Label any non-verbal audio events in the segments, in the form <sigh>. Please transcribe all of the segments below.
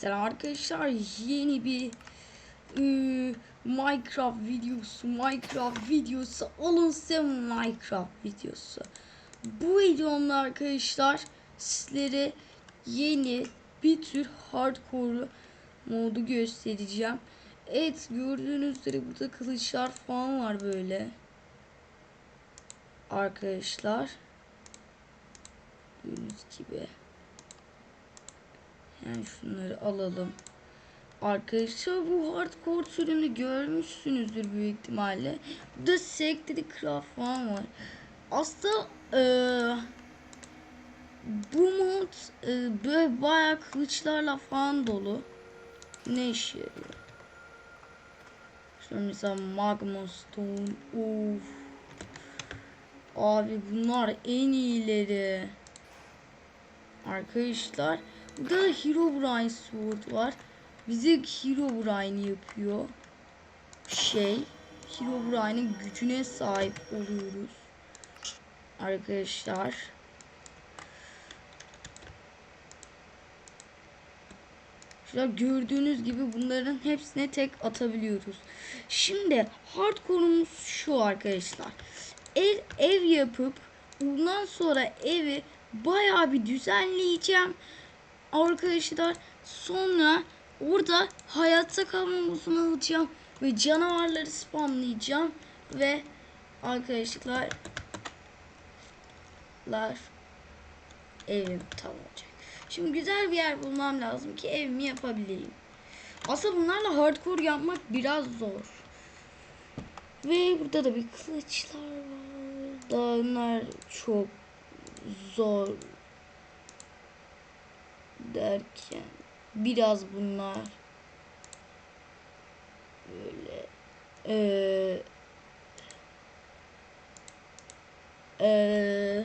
Selam arkadaşlar yeni bir e, Minecraft videosu Minecraft videosu. Alın size Minecraft videosu. Bu videomda arkadaşlar sizlere yeni bir tür hardcore modu göstereceğim. Evet gördüğünüz üzere burada kılıçlar falan var böyle. Arkadaşlar Gördüğünüz gibi yani şunları alalım. Arkadaşlar bu hardcore türünü görmüşsünüzdür büyük ihtimalle. Burada Secretary Craft falan var. Aslında eee, bu mod eee, böyle bayağı kılıçlarla falan dolu. Ne işe yarıyor? Şöyle mesela Magma Stone. Of. Abi bunlar en iyileri. Arkadaşlar Burada da Herobrine Sword var. Bize Herobrine yapıyor. Şey. Herobrine'in gücüne sahip oluyoruz. Arkadaşlar. Şurada gördüğünüz gibi bunların hepsine tek atabiliyoruz. Şimdi hardcore'umuz şu arkadaşlar. Ev, ev yapıp bundan sonra evi bayağı bir düzenleyeceğim arkadaşlar sonra orada hayatta kalma alacağım ve canavarları spamlayacağım ve arkadaşlar lar evim tam olacak. Şimdi güzel bir yer bulmam lazım ki evimi yapabileyim. Aslında bunlarla hardcore yapmak biraz zor. Ve burada da bir kılıçlar var. Daha bunlar çok zor derken biraz bunlar böyle eee eee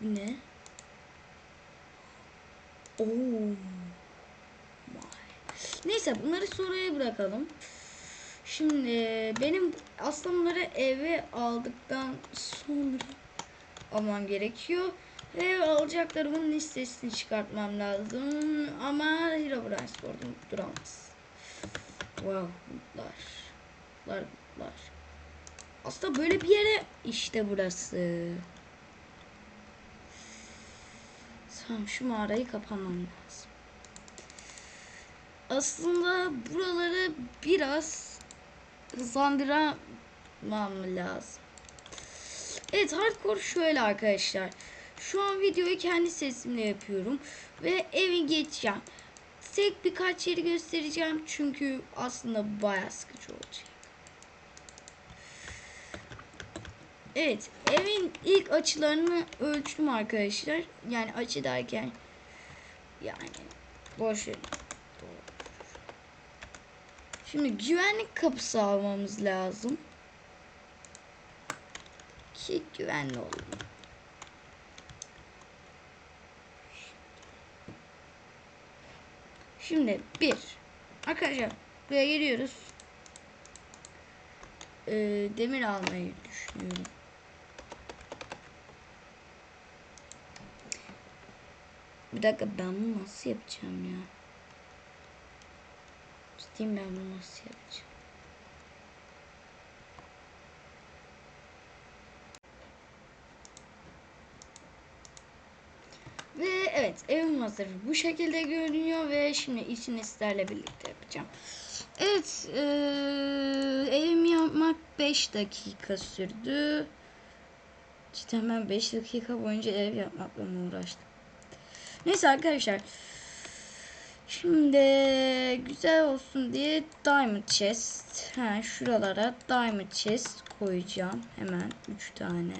ne? Oh. Neyse bunları sonraya bırakalım. Şimdi benim aslında bunları eve aldıktan sonra almam gerekiyor. Ve alacaklarımın listesini çıkartmam lazım. Ama Herobrine Sword'um duramaz. Wow, mutlar. Mutlar, mutlar. Aslında böyle bir yere işte burası. Tamam şu mağarayı kapamam lazım. Aslında buraları biraz hızlandıramam lazım. Evet hardcore şöyle arkadaşlar. Şu an videoyu kendi sesimle yapıyorum. Ve evi geçeceğim. Tek birkaç yeri göstereceğim. Çünkü aslında bayağı sıkıcı olacak. Evet. Evin ilk açılarını ölçtüm arkadaşlar. Yani açı derken yani boş. Şimdi güvenlik kapısı almamız lazım. Ki güvenli olalım. Şimdi bir. Arkadaşlar buraya geliyoruz. Ee, demir almayı düşünüyorum. Bir dakika ben bunu nasıl yapacağım ya? Ciddiyim ben bunu nasıl yapacağım? Ve evet evim hazır. Bu şekilde görünüyor ve şimdi içini sizlerle birlikte yapacağım. Evet eee evimi yapmak 5 dakika sürdü. Cidden ben 5 dakika boyunca ev yapmakla uğraştım? Neyse arkadaşlar. Şimdi güzel olsun diye diamond chest. Ha, şuralara diamond chest koyacağım. Hemen 3 tane.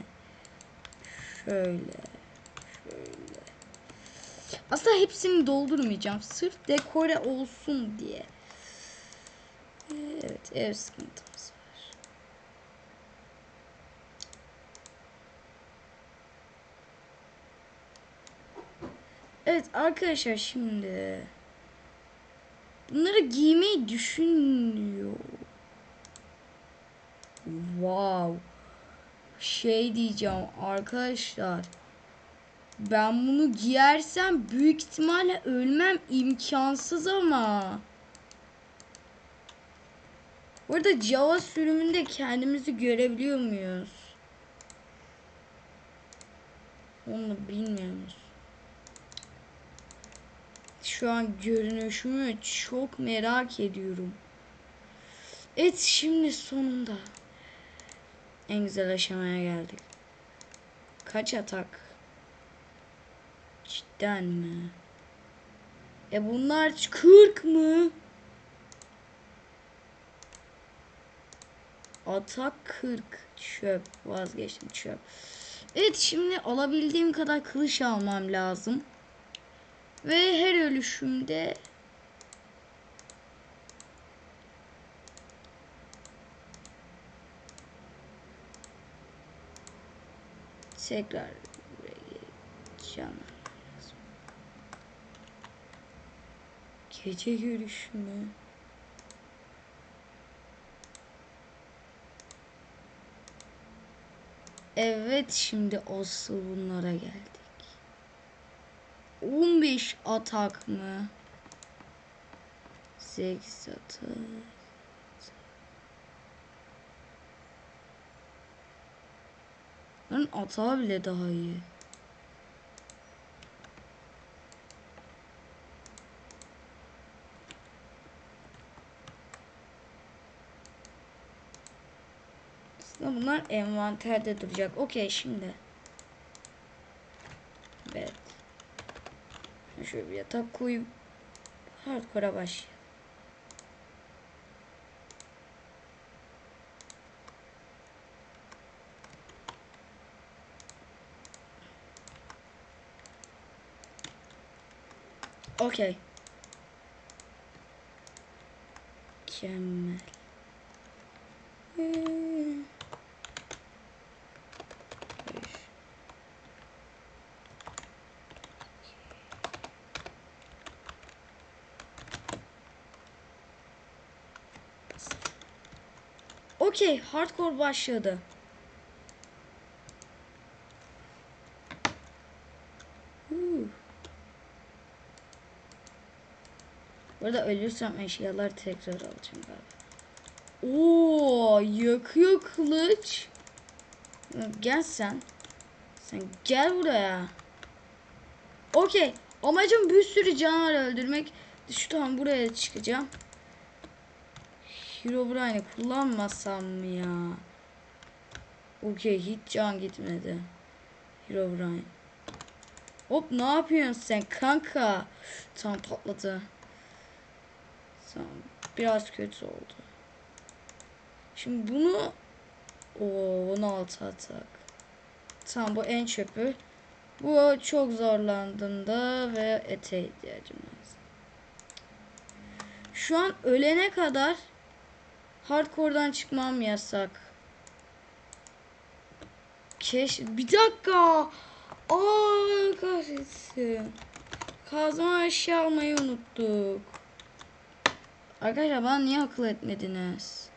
Şöyle. Şöyle. Aslında hepsini doldurmayacağım. Sırf dekore olsun diye. Evet ev sıkıntımız var. Evet arkadaşlar şimdi bunları giymeyi düşünüyor. Wow. Şey diyeceğim arkadaşlar. Ben bunu giyersem büyük ihtimalle ölmem imkansız ama. Burada Java sürümünde kendimizi görebiliyor muyuz? Onu bilmiyoruz. Şu an görünüşümü çok merak ediyorum. Evet şimdi sonunda en güzel aşamaya geldik. Kaç atak? Cidden mi? E bunlar 40 mı? Atak 40. Çöp. Vazgeçtim çöp. Evet şimdi alabildiğim kadar kılıç almam lazım. Ve her ölüşümde tekrar buraya geleceğim. Gece görüşümü. Evet şimdi asıl bunlara geldik. 15 atak mı? 8 atak. Lan atağı bile daha iyi. Aslında bunlar envanterde duracak. Okey şimdi. Evet. Şöyle bir yatak koyup hardcore'a başlayalım. Okey. Mükemmel. Hmm. Okey, hardcore başladı. Burada ölürsem eşyalar tekrar alacağım galiba. Oo, yakıyor kılıç. Gel sen. Sen gel buraya. Okey. Amacım bir sürü canavar öldürmek. Şu tamam buraya çıkacağım. Herobrine'i kullanmasam mı ya? Okey hiç can gitmedi. Herobrine. Hop ne yapıyorsun sen kanka? Tam patladı. Tamam. Biraz kötü oldu. Şimdi bunu o 16 atak. Tamam bu en çöpü. Bu çok zorlandığında ve ete ihtiyacım var. Şu an ölene kadar hardcore'dan çıkmam yasak. Keş bir dakika. Aa kahretsin. Kazma eşya almayı unuttuk. Arkadaşlar bana niye akıl etmediniz?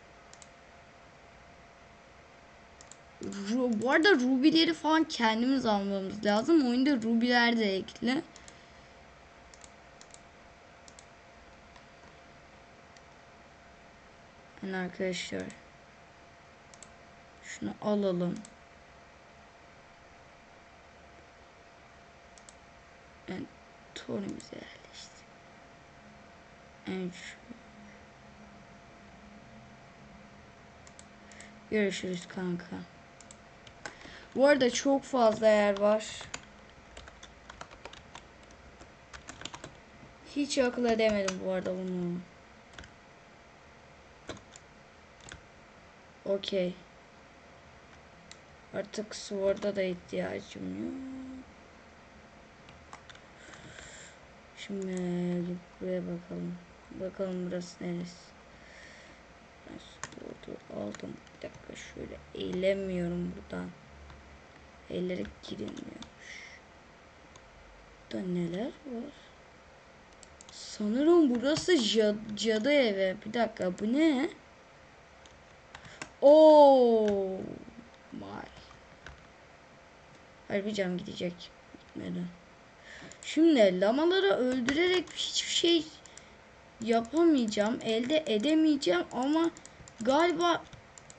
Ru bu arada rubileri falan kendimiz almamız lazım. Oyunda rubiler de ekli. Yani arkadaşlar. Şunu alalım. Yani tornimize yerleştir. Şu. Görüşürüz kanka. Bu arada çok fazla yer var. Hiç akıl edemedim bu arada bunu. Okey. Artık sword'a da ihtiyacım yok. Şimdi buraya bakalım. Bakalım burası neresi. Sword'u aldım. Bir dakika şöyle eğilemiyorum buradan. Eğilerek girilmiyormuş. Burada neler var? Sanırım burası cad cadı evi. Bir dakika bu ne? Oh my. Hayır bir cam gidecek. bitmedi. Şimdi lamaları öldürerek hiçbir şey yapamayacağım. Elde edemeyeceğim ama galiba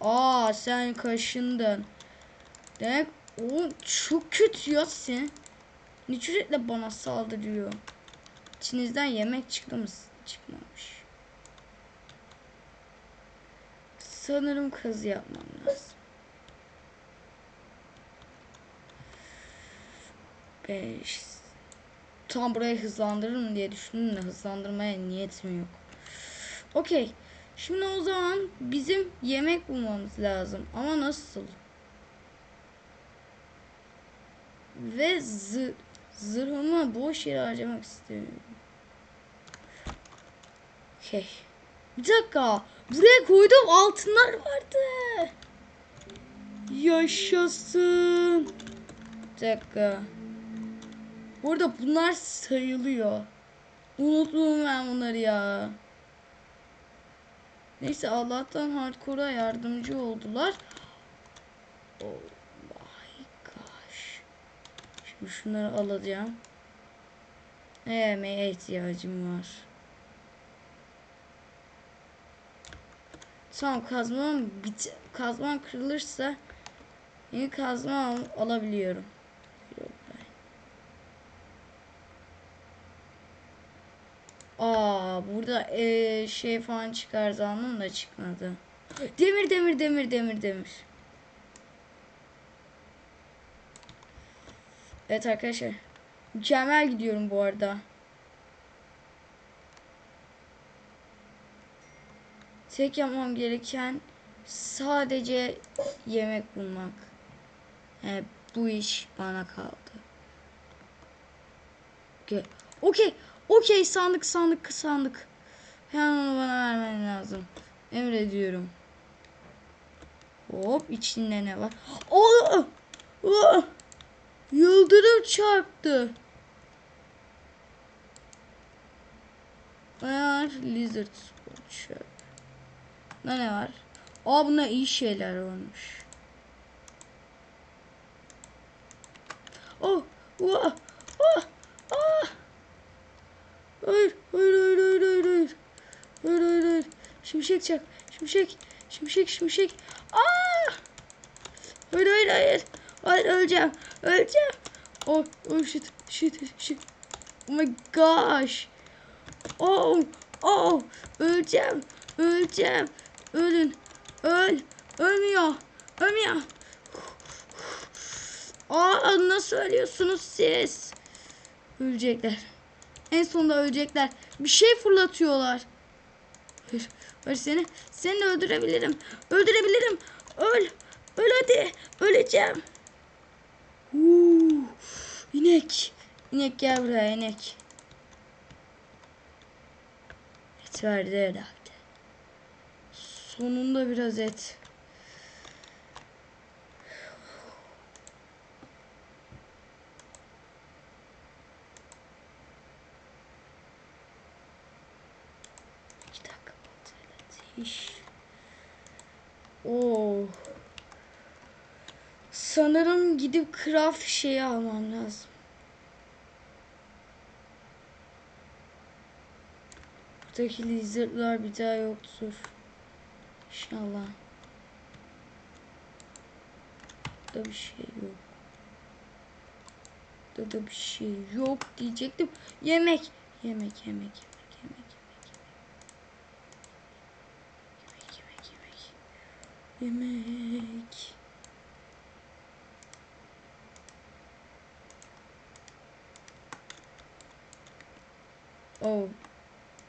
aa sen kaşındın. Demek o çok kötü ya sen. Ne bana saldırıyor. İçinizden yemek çıktı mı? Çıkmamış. Sanırım kazı yapmam lazım. 5 Tam burayı hızlandırırım diye düşündüm de hızlandırmaya niyetim yok. Okey. Şimdi o zaman bizim yemek bulmamız lazım. Ama nasıl? Ve zır, zırhımı boş yere harcamak istemiyorum. Okey. Bir dakika. Buraya koyduğum altınlar vardı. Yaşasın. Bir dakika. Burada bunlar sayılıyor. Unuttum ben bunları ya. Neyse Allah'tan hardcore'a yardımcı oldular. Oh my gosh. Şimdi şunları alacağım. Yemeğe ihtiyacım var. Tamam kazmam bit kazmam kırılırsa yeni kazma al alabiliyorum. Aa burada ee, şey falan çıkar zandım da çıkmadı. Demir demir demir demir demir. Evet arkadaşlar. Mükemmel gidiyorum bu arada. Tek yapmam gereken sadece yemek bulmak. Yani bu iş bana kaldı. Okey. Okey. Okey sandık sandık sandık. Hemen onu bana vermen lazım. Emrediyorum. Hop içinde ne var? Oh! oh! Yıldırım çarptı. Var lizard. Ne ne var? Aa bunda iyi şeyler olmuş. Oh! Oh! Oh! Oh! Hayır, hayır, hayır, hayır, hayır, hayır. Hayır, hayır, hayır. Şimşek çak. Şimşek, şimşek, şimşek. Aa! Hayır, hayır, hayır. Hayır, öleceğim. Öleceğim. Oh, oh shit, shit, shit. Oh my gosh. Oh, oh, öleceğim. Öleceğim. Ölün. Öl. Ölmüyor. Ölmüyor. Aa, nasıl ölüyorsunuz siz? Ölecekler. En sonunda ölecekler. Bir şey fırlatıyorlar. Hayır, hayır seni, seni öldürebilirim. Öldürebilirim. Öl. Öl hadi. Öleceğim. Uuu. İnek. İnek gel buraya inek. Et verdi herhalde. Sonunda biraz et. İki dakika ateş. Oo. Sanırım gidip craft şeyi almam lazım. Buradaki lizardlar bir daha yoktur. İnşallah. Burada bir şey yok. Burada da bir şey yok diyecektim. Yemek. Yemek, yemek, yemek, yemek, yemek. Yemek, yemek, yemek. Yemek. Oh.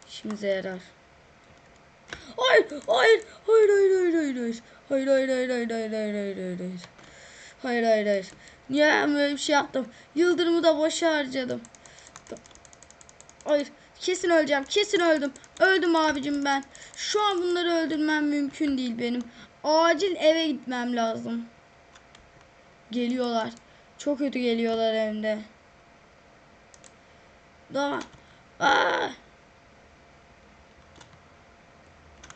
İşimize yarar. Hayır, hayır, hayır, hayır, hayır, hayır, hayır. Hayır, hayır, hayır, hayır, hayır, hayır, hayır, hayır, hayır. Hayır, hayır. Niye böyle bir şey yaptım? Yıldırımı da boşa harcadım. Hayır, kesin öleceğim, kesin öldüm. Öldüm abicim ben. Şu an bunları öldürmem mümkün değil benim. Acil eve gitmem lazım. Geliyorlar. Çok kötü geliyorlar hem de. Daha. Aa!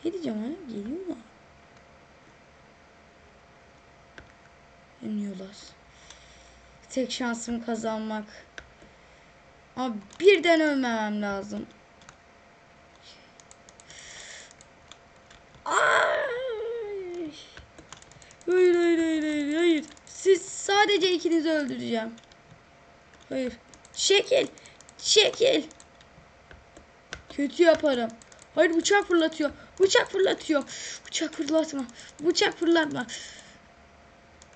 Ne diyeceğim ha? Geliyor mu? Dönüyorlar. tek şansım kazanmak. Ama birden ölmemem lazım. Ay! Hayır hayır hayır hayır hayır. Siz sadece ikinizi öldüreceğim. Hayır. Çekil. Çekil. Kötü yaparım. Hayır bıçak fırlatıyor. Bıçak fırlatıyor. Bıçak fırlatma. Bıçak fırlatma.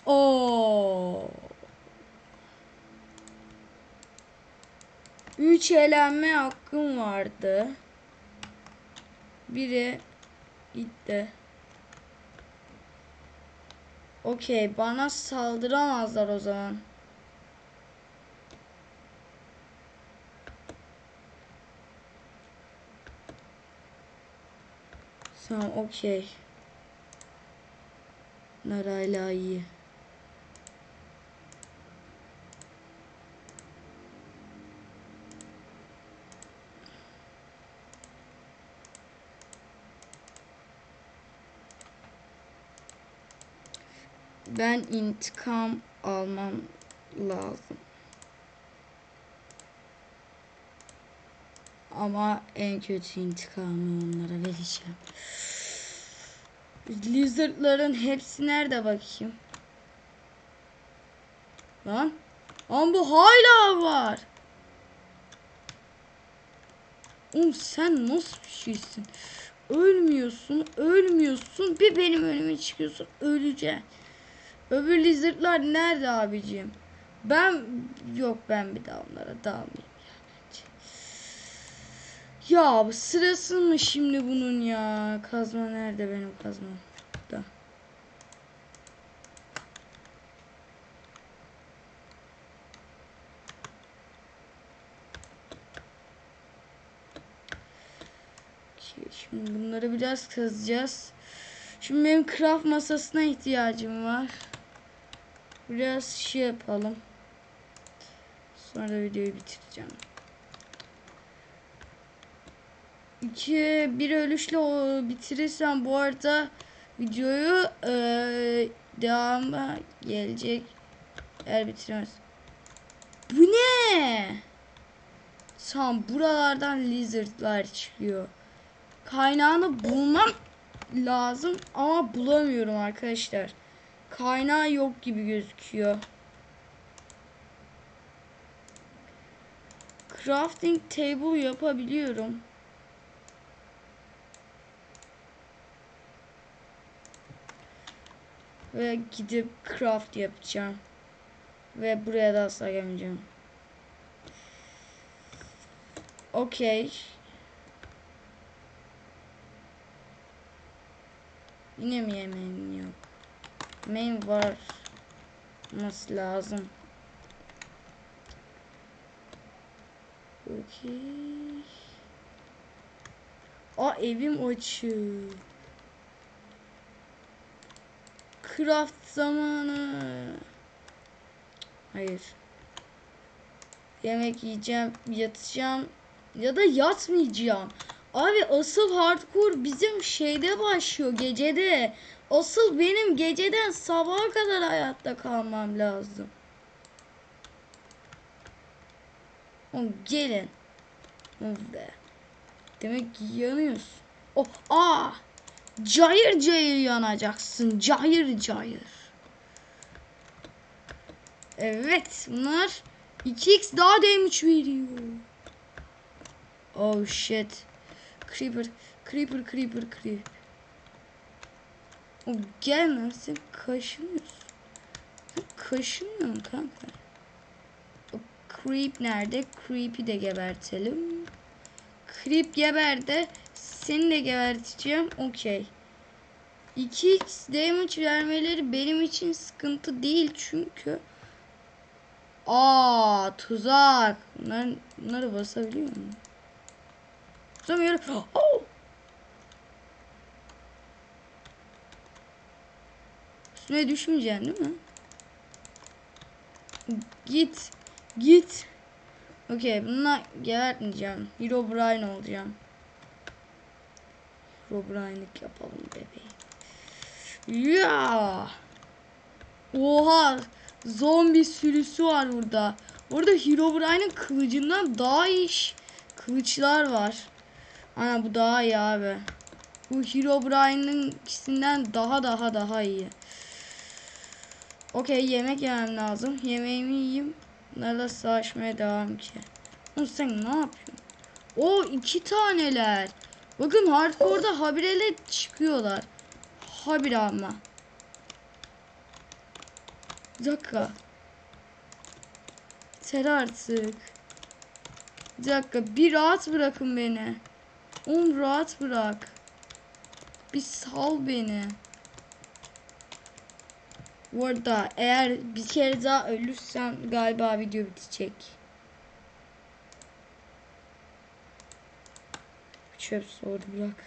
Oo. Üç elenme hakkım vardı. Biri gitti. Okey bana saldıramazlar o zaman. Tamam okey. Bunlar hala iyi. Ben intikam almam lazım. Ama en kötü intikamı onlara vereceğim. Lizardların hepsi nerede bakayım? Lan? Lan bu hala var. Oğlum sen nasıl bir şeysin? Ölmüyorsun, ölmüyorsun. Bir benim önüme çıkıyorsun, öleceksin. Öbür lizardlar nerede abicim? Ben yok ben bir daha onlara dalmayayım. Ya sırası mı şimdi bunun ya? Kazma nerede benim kazmam? Da. Şimdi bunları biraz kazacağız. Şimdi benim craft masasına ihtiyacım var. Biraz şey yapalım. Sonra da videoyu bitireceğim. İki bir ölüşle bitirirsem bu arada videoyu eee devamı gelecek. Eğer bitiremez. Bu ne? Tam buralardan lizardlar çıkıyor. Kaynağını bulmam lazım ama bulamıyorum arkadaşlar. Kaynağı yok gibi gözüküyor. Crafting table yapabiliyorum. Ve gidip craft yapacağım. Ve buraya da asla gelmeyeceğim. Okey. Yine mi yemeğim yok? Main var. Olması lazım. Okey. Aa evim açık. Craft zamanı. Hayır. Yemek yiyeceğim, yatacağım ya da yatmayacağım. Abi asıl hardcore bizim şeyde başlıyor gecede. Asıl benim geceden sabaha kadar hayatta kalmam lazım. Oğlum gelin. Oh be. Demek ki yanıyorsun. Oh, aa! Cayır cayır yanacaksın. Cayır cayır. Evet bunlar 2x daha damage veriyor. Oh shit. Creeper, creeper, creeper, creeper. O gelme sen kaşınıyorsun. Sen kaşınıyorsun kanka. O creep nerede? Creep'i de gebertelim. Creep geberdi. Seni de geberteceğim. Okey. 2x damage vermeleri benim için sıkıntı değil çünkü. Aa tuzak. Bunlar, bunları basabiliyor muyum? Basamıyorum. <gasps> Oh! Üstüne düşmeyeceksin değil mi? Git. Git. Okey bununla gebertmeyeceğim. Hero Brian olacağım. Hero Brian'lık yapalım bebeğim. Ya. Oha. zombi sürüsü var burada. Burada Herobrine'in kılıcından daha iyi kılıçlar var. Ana bu daha iyi abi. Bu Herobrine'in ikisinden daha daha daha iyi. Okey yemek yemem lazım. Yemeğimi yiyeyim. Bunlarla savaşmaya devam ki. Oğlum sen ne yapıyorsun? O iki taneler. Bakın hardcore'da habire çıkıyorlar. Habire ama. Bir dakika. Yeter artık. Bir dakika bir rahat bırakın beni. Oğlum rahat bırak. Bir sal beni. Bu arada eğer bir kere daha ölürsem galiba video bitecek. Çöp soğudu bırak.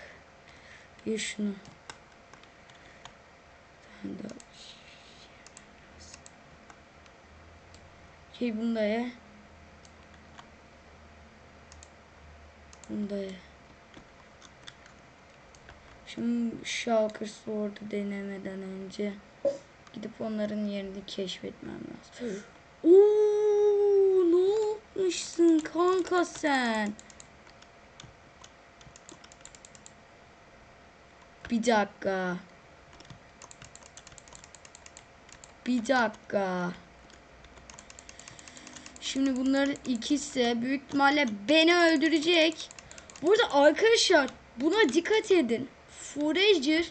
Ye şunu. Okey bunu da ye. Bunu da ye. Şimdi Shulker Sword'u denemeden önce gidip onların yerini keşfetmem lazım. Oo, ne yapmışsın kanka sen? Bir dakika. Bir dakika. Şimdi bunların ikisi büyük ihtimalle beni öldürecek. Burada arkadaşlar buna dikkat edin. Forager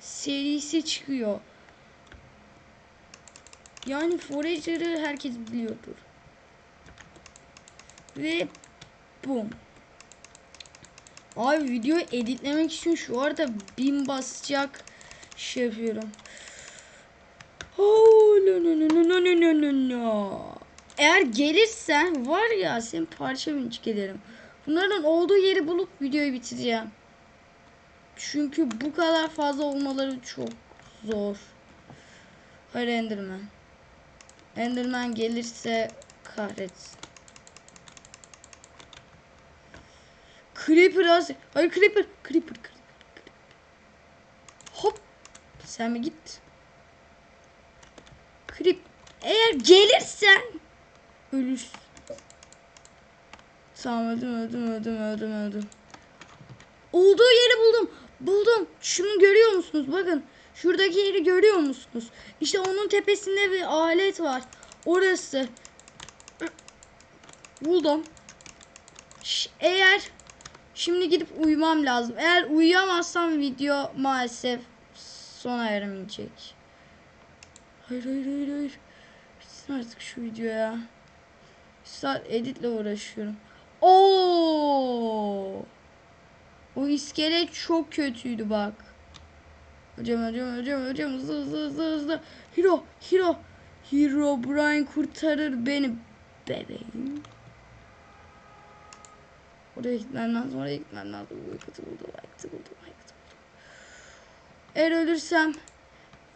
serisi çıkıyor. Yani Forager'ı herkes biliyordur. Ve bum. Abi videoyu editlemek için şu arada bin basacak şey yapıyorum. Oh, no, no, no, no, no, no, no, no. Eğer gelirsen var ya seni parça pinçik ederim. Bunların olduğu yeri bulup videoyu bitireceğim. Çünkü bu kadar fazla olmaları çok zor. Hayır Enderman. Enderman gelirse kahretsin. Creeper az. Hayır Creeper. Creeper. Creeper. Hop. Sen mi git? Creep. Eğer gelirsen ölürsün. Tamam öldüm öldüm öldüm öldüm öldüm. Olduğu yeri buldum. Buldum. Şunu görüyor musunuz? Bakın. Şuradaki yeri görüyor musunuz? İşte onun tepesinde bir alet var. Orası. Buldum. Eğer şimdi gidip uyumam lazım. Eğer uyuyamazsam video maalesef sona ermeyecek. Hayır hayır hayır hayır. Bitsin artık şu video ya. Bir saat editle uğraşıyorum. Oo! O iskelet çok kötüydü bak. Hocam hocam hocam hocam hızlı hızlı hızlı hızlı. Hero hero. Hero Brian kurtarır beni bebeğim. Oraya gitmem lazım oraya gitmem lazım. Uykutı buldum uykutı buldum uykutı buldum. Eğer ölürsem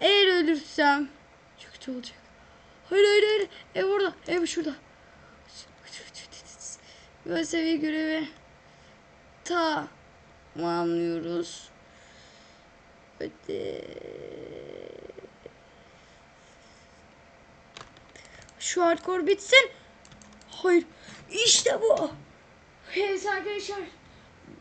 eğer ölürsem çok kötü olacak. Hayır hayır hayır. Ev orada. Ev şurada. Böyle seviye görevi tamamlıyoruz. Hadi. Şu hardcore bitsin. Hayır. İşte bu. Evet arkadaşlar.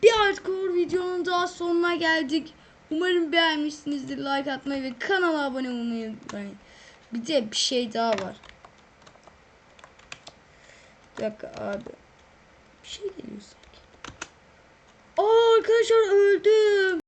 Bir hardcore videonun daha sonuna geldik. Umarım beğenmişsinizdir. Like atmayı ve kanala abone olmayı unutmayın. Bir de bir şey daha var. Bir dakika abi. Bir şey geliyor sanki. Aa arkadaşlar öldü.